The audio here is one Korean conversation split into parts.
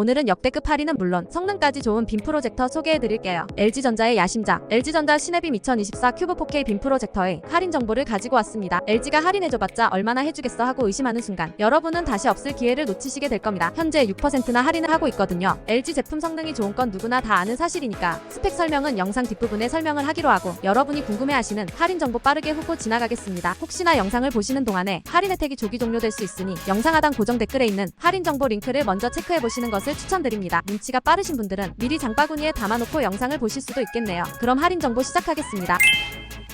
오늘은 역대급 할인은 물론 성능까지 좋은 빔 프로젝터 소개해드릴게요. LG전자의 야심작 LG전자 시네빔 2024 큐브 4K 빔 프로젝터의 할인 정보를 가지고 왔습니다. LG가 할인해줘봤자 얼마나 해주겠어 하고 의심하는 순간 여러분은 다시 없을 기회를 놓치시게 될 겁니다. 현재 6%나 할인을 하고 있거든요. LG 제품 성능이 좋은 건 누구나 다 아는 사실이니까 스펙 설명은 영상 뒷부분에 설명을 하기로 하고 여러분이 궁금해하시는 할인 정보 빠르게 후보 지나가겠습니다. 혹시나 영상을 보시는 동안에 할인 혜택이 조기 종료될 수 있으니 영상 하단 고정 댓글에 있는 할인 정보 링크를 먼저 체크해 보시는 것을 추천드립니다. 눈치가 빠르신 분들은 미리 장바구니에 담아놓고 영상을 보실 수도 있겠네요. 그럼 할인 정보 시작하겠습니다.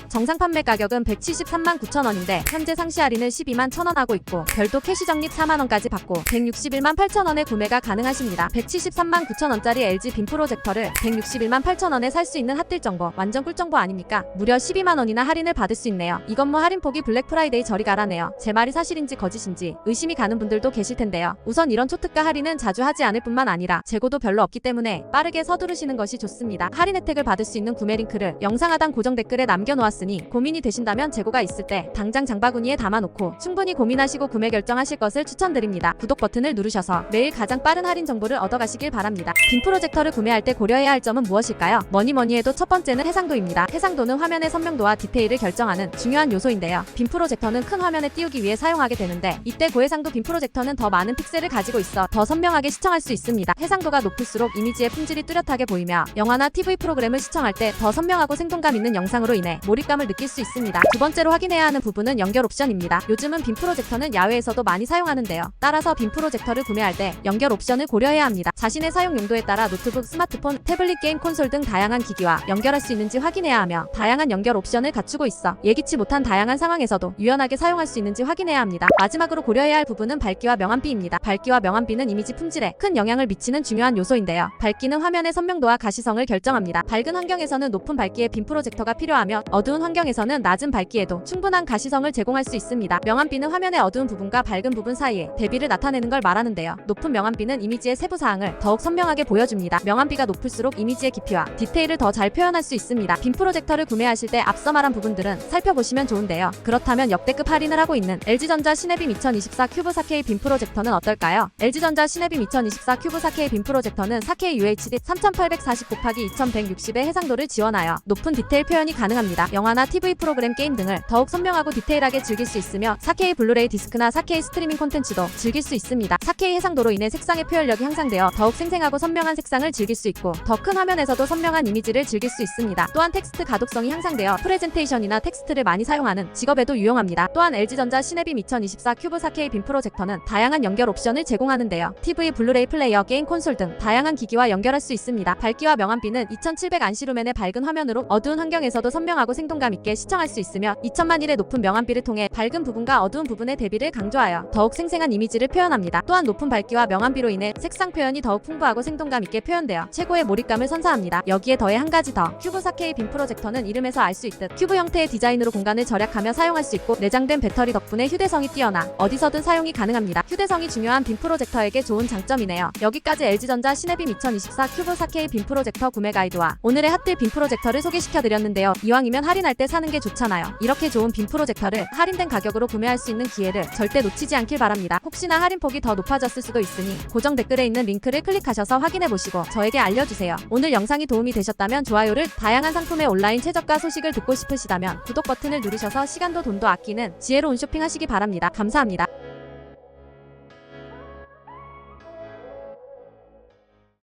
정상 판매 가격은 173만 9천 원인데 현재 상시 할인을 12만 1천 원 하고 있고 별도 캐시 적립 4만 원까지 받고 161만 8천 원에 구매가 가능하십니다. 173만 9천 원짜리 LG 빔 프로젝터를 161만 8천 원에 살 수 있는 핫딜 정보 완전 꿀 정보 아닙니까? 무려 12만 원이나 할인을 받을 수 있네요. 이건 뭐 할인 폭이 블랙 프라이데이 저리 가라네요. 제 말이 사실인지 거짓인지 의심이 가는 분들도 계실 텐데요. 우선 이런 초특가 할인은 자주 하지 않을 뿐만 아니라 재고도 별로 없기 때문에 빠르게 서두르시는 것이 좋습니다. 할인 혜택을 받을 수 있는 구매 링크를 영상 하단 고정 댓글에 남겨놓았 으니 고민이 되신다면 재고가 있을 때 당장 장바구니에 담아놓고 충분히 고민하시고 구매 결정하실 것을 추천드립니다. 구독 버튼을 누르셔서 매일 가장 빠른 할인 정보를 얻어가시길 바랍니다. 빔 프로젝터를 구매할 때 고려해야 할 점은 무엇일까요? 뭐니 뭐니 해도 첫 번째는 해상도입니다. 해상도는 화면의 선명도와 디테일을 결정하는 중요한 요소인데요. 빔 프로젝터는 큰 화면에 띄우기 위해 사용하게 되는데 이때 고해상도 빔 프로젝터는 더 많은 픽셀을 가지고 있어 더 선명하게 시청할 수 있습니다. 해상도가 높을수록 이미지의 품질이 뚜렷하게 보이며 영화나 TV 프로그램을 시청할 때 더 선명하고 생동감 있는 영상으로 인해 몰입 감을 느낄 수 있습니다. 두 번째로 확인해야 하는 부분은 연결 옵션입니다. 요즘은 빔 프로젝터는 야외에서도 많이 사용하는데요. 따라서 빔 프로젝터를 구매할 때 연결 옵션을 고려해야 합니다. 자신의 사용 용도에 따라 노트북, 스마트폰, 태블릿 게임 콘솔 등 다양한 기기와 연결할 수 있는지 확인해야 하며 다양한 연결 옵션을 갖추고 있어 예기치 못한 다양한 상황에서도 유연하게 사용할 수 있는지 확인해야 합니다. 마지막으로 고려해야 할 부분은 밝기와 명암비입니다. 밝기와 명암비는 이미지 품질에 큰 영향을 미치는 중요한 요소인데요. 밝기는 화면의 선명도와 가시성을 결정합니다. 밝은 환경에서는 높은 밝기의 빔 프로젝터가 필요하며 어두운 환경에서는 낮은 밝기에도 충분한 가시성을 제공할 수 있습니다. 명암비는 화면의 어두운 부분과 밝은 부분 사이에 대비를 나타내는 걸 말하는데요. 높은 명암비는 이미지의 세부 사항을 더욱 선명하게 보여줍니다. 명암비가 높을수록 이미지의 깊이와 디테일을 더 잘 표현할 수 있습니다. 빔 프로젝터를 구매하실 때 앞서 말한 부분들은 살펴보시면 좋은데요. 그렇다면 역대급 할인을 하고 있는 LG전자 시네빔 2024 큐브 4K 빔 프로젝터는 어떨까요? LG전자 시네빔 2024 큐브 4K 빔 프로젝터는 4K UHD 3840 곱하기 2160의 해상도를 지원하여 높은 디테일 표현이 가능합니다. 영화 나 TV 프로그램 게임 등을 더욱 선명하고 디테일하게 즐길 수 있으며 4K 블루레이 디스크나 4K 스트리밍 콘텐츠도 즐길 수 있습니다. 4K 해상도로 인해 색상의 표현력이 향상되어 더욱 생생하고 선명한 색상을 즐길 수 있고 더 큰 화면에서도 선명한 이미지를 즐길 수 있습니다. 또한 텍스트 가독성이 향상되어 프레젠테이션이나 텍스트를 많이 사용하는 직업에도 유용합니다. 또한 LG전자 시네빔 2024 큐브 4K 빔 프로젝터는 다양한 연결 옵션을 제공하는데요. TV, 블루레이 플레이어, 게임 콘솔 등 다양한 기기와 연결할 수 있습니다. 밝기와 명암비는 2700 안시루멘의 밝은 화면으로 어두운 환경에서도 선명하고 생동 감 있게 시청할 수 있으며 2000만 일의 높은 명암비를 통해 밝은 부분과 어두운 부분의 대비를 강조하여 더욱 생생한 이미지를 표현합니다. 또한 높은 밝기와 명암비로 인해 색상 표현이 더욱 풍부하고 생동감 있게 표현되어 최고의 몰입감을 선사합니다. 여기에 더해 한 가지 더 큐브 4K 빔 프로젝터는 이름에서 알 수 있듯 큐브 형태의 디자인으로 공간을 절약하며 사용할 수 있고 내장된 배터리 덕분에 휴대성이 뛰어나 어디서든 사용이 가능합니다. 휴대성이 중요한 빔 프로젝터에게 좋은 장점이네요. 여기까지 LG전자 시네빔 2024 큐브 4K 빔 프로젝터 구매 가이드와 오늘의 핫딜 빔 프로젝터를 소개시켜드렸는데요. 이왕이면 할인 할 때 사는 게 좋잖아요. 이렇게 좋은 빔 프로젝터를 할인된 가격으로 구매할 수 있는 기회를 절대 놓치지 않길 바랍니다. 혹시나 할인폭이 더 높아졌을 수도 있으니 고정 댓글에 있는 링크를 클릭하셔서 확인해 보시고 저에게 알려주세요. 오늘 영상이 도움이 되셨다면 좋아요를 다양한 상품의 온라인 최저가 소식을 듣고 싶으시다면 구독 버튼을 누르셔서 시간도 돈도 아끼는 지혜로운 쇼핑하시기 바랍니다. 감사합니다.